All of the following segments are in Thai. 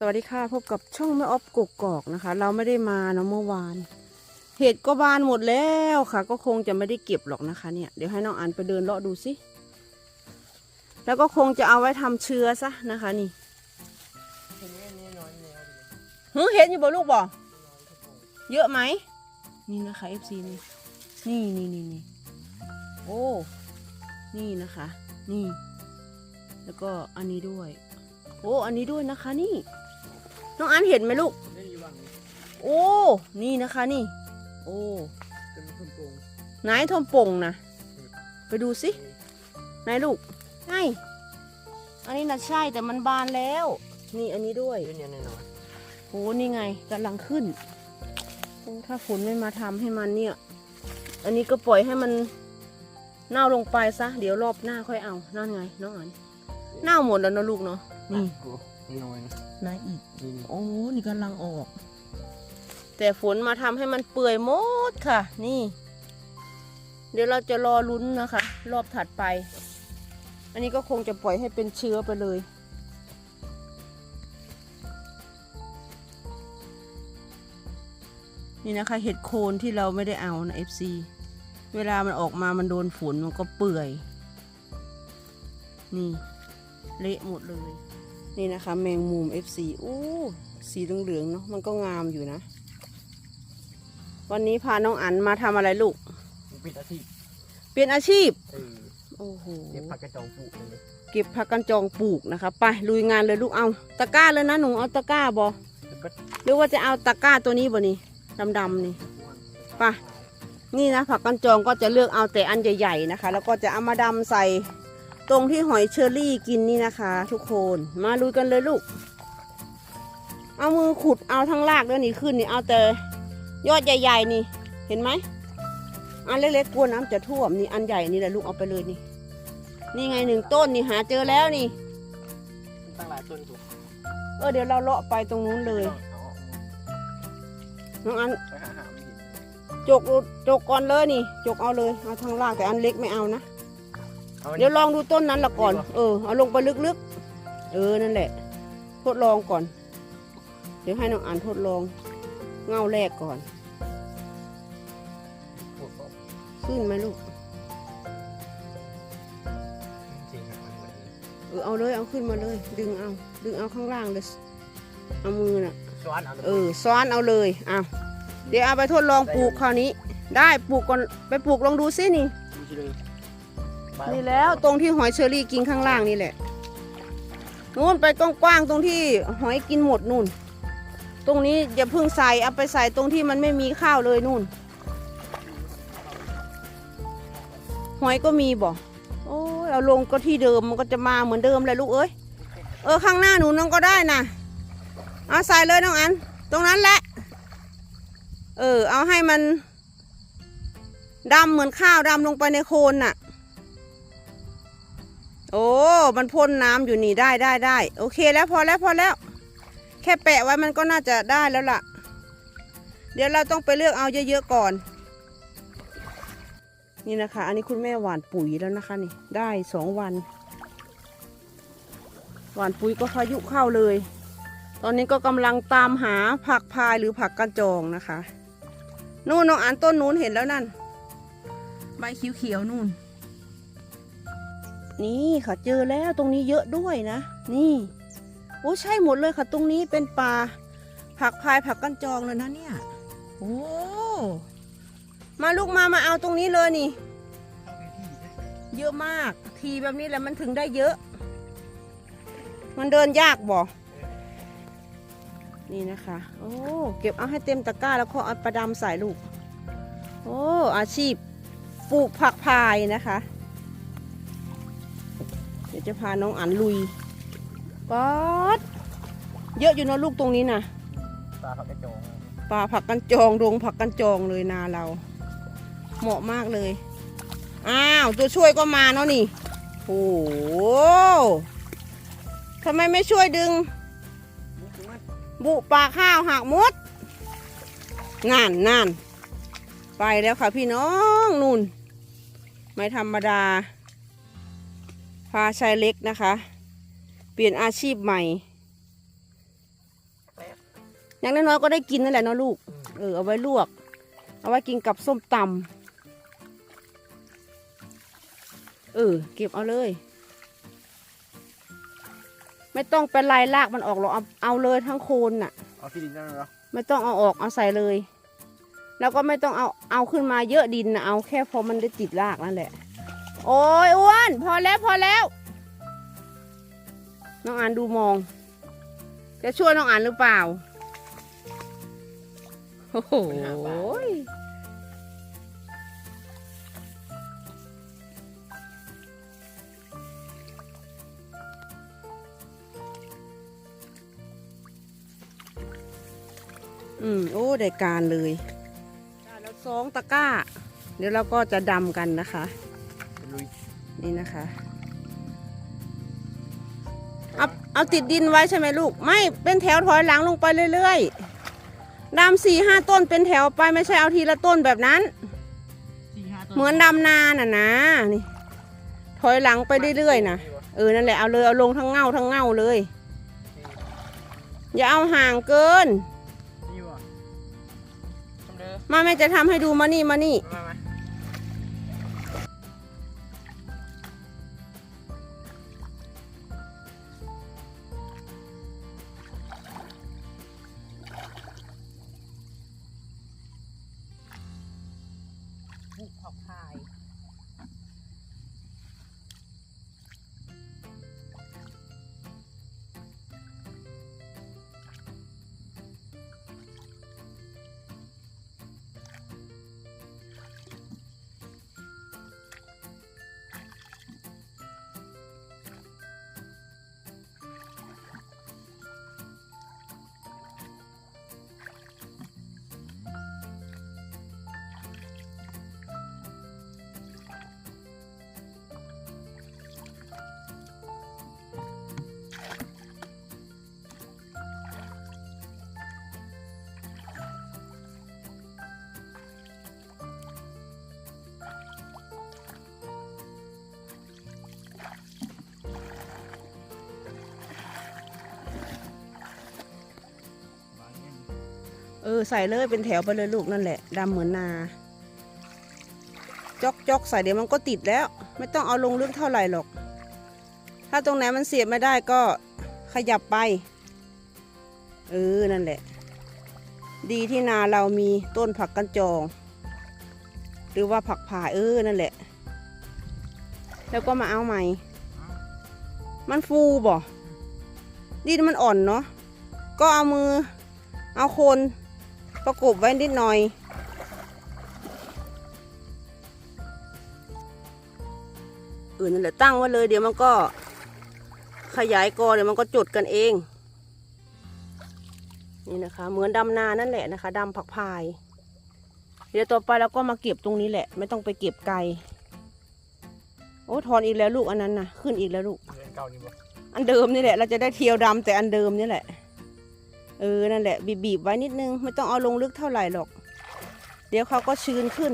สวัสดีค่ะพบกับช่องแม่ออฟกกกอกนะคะ เราไม่ได้มาเนาะเมื่อวาน เห็ดก็บานหมดแล้วค่ะ ก็คงจะไม่ได้เก็บหรอกนะคะเนี่ยเดี๋ยวให้น้องอันไปเดินเลาะดูสิแล้วก็คงจะเอาไว้ทำเชื้อซะนะคะนี่เฮ้ยเห็ดอยู่บ่ลูกบ่เยอะไหมนี่นะคะ FC นี่นี่นี่นี่นี่โอ้นี่นะคะ นี่ แล้วก็อันนี้ด้วย โอ้อันนี้ด้วยนะคะนี่ น้องอันเห็นไหมลูกโอ้ นี่นะคะนี่ โอ้ไหนทอมโป่งนะ ไปดูสิไหนลูกใช่อันนี้นะใช่แต่มันบานแล้ว นี่อันนี้ด้วยโอ้นี่ไงกำลังขึ้น ถ้าฝนไม่มาทำให้มันเนี่ย อันนี้ก็ปล่อยให้มันเน่าลงไปซะ เดี๋ยวรอบหน้าค่อยเอา นั่นไง น้องอัน เน่าหมดแล้วนะลูกเนาะ นี่น้อยนะ ไหนอีก นี่โอ้นี่กำลังออก แต่ฝนมาทำให้มันเปื่อยหมดค่ะ นี่ เดี๋ยวเราจะรอลุ้นนะคะ รอบถัดไป อันนี้ก็คงจะปล่อยให้เป็นเชื้อไปเลย นี่นะคะ เห็ดโคนที่เราไม่ได้เอานะ FC เวลามันออกมามันโดนฝนมันก็เปื่อย นี่ เละหมดเลย นี่นะคะ แมงมุม FC อู้สีเหลืองๆเนาะมันก็งามอยู่นะ วันนี้พาน้องอันมาทำอะไรลูก ปิดอาทิตย์เปลี่ยนอาชีพเออโอ้โหเก็บผักกระจองปลูกเลยเก็บผักกันจองปลูกนะคะไปลุยงานเลยลูกเอาตะกร้าเลยนะหนูเอาตะกร้าบอแล้วก็หรือว่าจะเอาตะกร้าตัวนี้บ่นี่ดำๆนี่ไปนี่นะผักกันจองก็จะเลือกเอาแต่อันใหญ่ๆนะคะ แล้วก็จะเอามาดำใส่ ตรงที่หอยเชอรี่กินนี่นะคะ ทุกคนมาลุยกันเลยลูก เอามือขุดเอาทั้งรากด้วยนี่ขึ้นนี่เอาแต่ยอดใหญ่ ๆ นี่ เห็นไหมอันเล็กๆกลัวน้ำจะท่วมนี่อันใหญ่นี่แหละลูกเอาไปเลยนี่ นี่ไงหนึ่งต้นนี่หาเจอแล้วนี่ตั้งหลายต้นถูกเออเดี๋ยวเราเลาะไปตรงนู้นเลยเอาออกน้องอันไปหาหาไม่เห็นจกจกก่อนเลยนี่ จกเอาเลยเอาทางรากแต่อันเล็กไม่เอานะ อาอันนี้ เดี๋ยวลองดูต้นนั้นละก่อนนี่เหรอเออ เอาลงไปลึกๆ เออ นั่นแหละ ทดลองก่อน เดี๋ยวให้น้องอ่านทดลอง เงาแรกก่อนปลูกก่อนขึ้นไหมลูก จริงๆนะมันเหมือนเออ เอาเลย เอาขึ้นมาเลย ดึงเอา ดึงเอาข้างล่างเลย เอามือน่ะช้อนเอาเออ ซ้อนเอาเลยเอาเดี๋ยวเอาไปทดลองปลูกคราวนี้ ได้ ปลูกก่อน ไปปลูกลองดูซินี่ ดูสิเลยไป นี่แล้วตรงที่หอยเชอรี่กินข้างล่างนี่แหละนู่นไปกว้างๆตรงที่หอยกินหมดนู่น ตรงนี้อย่าเพิ่งใส่เอาไปใส่ตรงที่มันไม่มีข้าวเลยนู่น หอยก็มีบ่โอ้เราลงก็ที่เดิมมันก็จะมาเหมือนเดิมเลยลูกเอ้ยเออข้างหน้าหนูน้องก็ได้นะเอาใส่เลยน้องอัน ตรงนั้นแหละ เออ เอาให้มันดำเหมือนข้าวดำลงไปในโคลนน่ะ มันพ่นน้ำอยู่นี่ได้ได้ได้โอเคแล้วพอแล้วพอแล้ว แค่แปะไว้มันก็น่าจะได้แล้วล่ะ เดี๋ยวเราต้องไปเลือกเอาเยอะๆก่อน นี่นะคะ อันนี้คุณแม่หว่านปุ๋ยแล้วนะคะนี่ได้สองวัน หว่านปุ๋ยก็พายุเข้าเลย ตอนนี้ก็กำลังตามหาผักพายหรือผักกระจองนะคะ นู่นน้องอ่านต้นนู้นเห็นแล้วนั่น ใบเขียวๆนู่น นี่ค่ะเจอแล้วตรงนี้เยอะด้วยนะ นี่โอ้ใช่หมดเลยค่ะ ตรงนี้เป็นป่าผักพายผักกันจองเลยนะเนี่ยโอ้มาลูกมามาเอาตรงนี้เลยนี่ เยอะมากทีแบบนี้แหละมันถึงได้เยอะ มันเดินยากบ่นี่นะคะ โอ้ เก็บเอาให้เต็มตะกร้าแล้วก็เอาประดำใส่ลูก โอ้ อาชีพปลูกผักพายนะคะ ดี๋ยวจะพาน้องอันลุยป๊อดเยอะอยู่เนอะลูกตรงนี้นะปลาผักกระจองป่าผักกันจองโรงผักกันจองเลยนาเรา เหมาะมากเลย อ้าวตัวช่วยก็มาเนาะนี่โอ้โหทำไมไม่ช่วยดึง บุปลาข้าวหักมดงานนานไปแล้วค่ะพี่น้องนุ่น ไม่ธรรมดา พาชายเล็กนะคะ เปลี่ยนอาชีพใหม่ อย่างน้อยๆก็ได้กินนั่นแหละเนาะลูก เออเอาไว้ลวก เอาไว้กินกับส้มตำเออเก็บเอาเลย ไม่ต้องเป็นลายลากมันออกหรอกเอาเอาเลยทั้งโคนน่ะ เอาที่ดินนั่นเหรอไม่ต้องเอาออกเอาใส่เลย แล้วก็ไม่ต้องเอาเอาขึ้นมาเยอะดินนะเอาแค่พอมันได้ติดรากนั่นแหละ โอ้ยอ้วน พอแล้วพอแล้ว น้องอ่านดูมอง จะช่วยน้องอ่านหรือเปล่า โอ้โหอืม โอ้ได้การเลยแล้วสองตะกร้า เดี๋ยวเราก็จะดำกันนะคะ นี่นะคะเอาเอาติดดินไว้ใช่ไหมลูก ไม่เป็นแถวถอยหลังลงไปเรื่อยๆดำสี่ห้าต้นเป็นแถวไปไม่ใช่เอาทีละต้นแบบนั้นสี่ห้าต้นเหมือนดำนาน่ะนะนี่ถอยหลังไปเรื่อยๆนะเออนั่นแหละเอาเลยเอาลงทั้งเงาทั้งเงาเลย อย่าเอาห่างเกินนี่วะทำเด้อมาแม่จะทำให้ดูมานี่มานี่ ออใส่เลยเป็นแถวไปเลยลูกนั่นแหละดำเหมือนนา จอกจอกใส่เดี๋ยวมันก็ติดแล้ว ไม่ต้องเอาลงลึกเท่าไหร่หรอก ถ้าตรงไหนมันเสียบไม่ได้ก็ขยับไป เออนั่นแหละ ดีที่นาเรามีต้นผักกันจอง หรือว่าผักผ่าเออนั่นแหละ แล้วก็มาเอาใหม่ มันฟูบ่ดินมันอ่อนเนาะก็เอามือเอาคน ประกบไว้นิดหน่อยเออนั่นแหละตั้งไว้เลย เดี๋ยวมันก็ขยายกอเดี๋ยวมันก็จดกันเอง นี่นะคะ เหมือนดำนานั่นแหละนะคะดำผักพาย เดี๋ยวต่อไปเราก็มาเก็บตรงนี้แหละ ไม่ต้องไปเก็บไกลโอ้ถอนอีกแล้วลูกอันนั้นนะขึ้นอีกแล้วลูกเรือนเก่านี่บ่อันเดิมนี่แหละ เราจะได้เทียวดำแต่อันเดิมนี่แหละ เออ นั่นแหละ บีบๆไว้นิดนึง ไม่ต้องเอาลงลึกเท่าไหร่หรอก เดี๋ยวเขาก็ชื้นขึ้น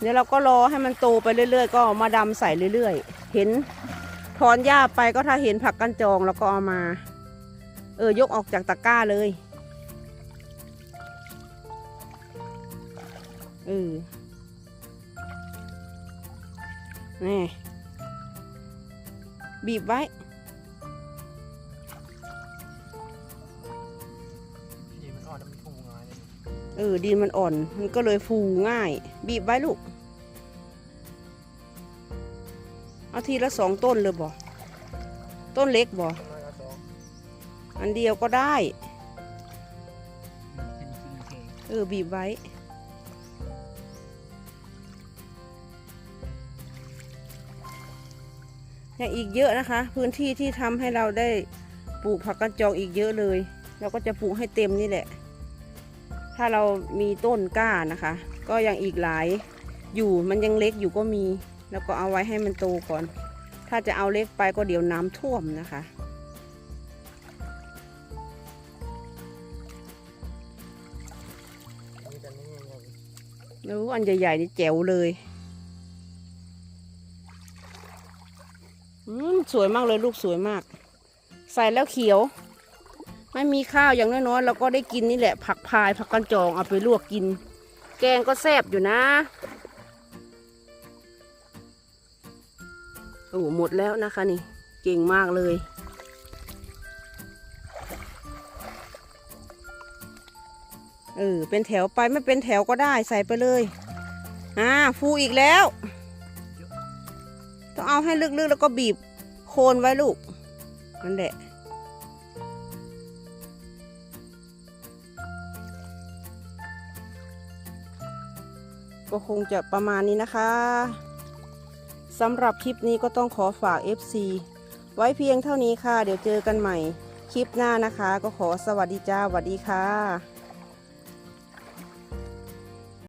เดี๋ยวเราก็รอให้มันโตไปเรื่อย ๆ ก็มาดำใส่เรื่อย ๆ เห็นถอนหญ้าไปก็ถ้าเห็นผักกันจองแล้วก็เอามา เออ ยกออกจากตะกร้าเลย เออ นี่ บีบไว้ ออดินมันอ่อน มันก็เลยฟูง่าย บีบไว้ลูก เอาทีละสองต้นเลยบ่ต้นเล็กบ่อันเดียวก็ได้เป็นจริงๆเก่งเออ บีบไว้ ยังอีกเยอะนะคะ พื้นที่ที่ทำให้เราได้ปลูกผักกระจองอีกเยอะเลย เราก็จะปลูกให้เต็มนี่แหละ ถ้าเรามีต้นกล้านะคะ ก็ยังอีกหลายอยู่มันยังเล็กอยู่ก็มี แล้วก็เอาไว้ให้มันโตก่อน ถ้าจะเอาเล็กไปก็เดี๋ยวน้ำท่วมนะคะ รู้อันใหญ่ๆนี่แจ๋วเลย อืมสวยมากเลยลูกสวยมาก ใส่แล้วเขียว ไม่มีข้าวอย่างน้อยๆเราก็ได้กินนี่แหละ ผักพายผักกันจองเอาไปลวกกิน แกงก็แซ่บอยู่นะโอ้หมดแล้วนะคะนี่ เก่งมากเลย เออ เป็นแถวไปไม่เป็นแถวก็ได้ใส่ไปเลยอ่าฟูอีกแล้ว ต้องเอาให้ลึกๆแล้วก็บีบโคนไว้ลูกนั่นแหละ ก็คงจะประมาณนี้นะคะสำหรับคลิปนี้ก็ต้องขอฝาก FC ไว้เพียงเท่านี้ค่ะ เดี๋ยวเจอกันใหม่ คลิปหน้านะคะ ก็ขอสวัสดีจ้าสวัสดีค่ะ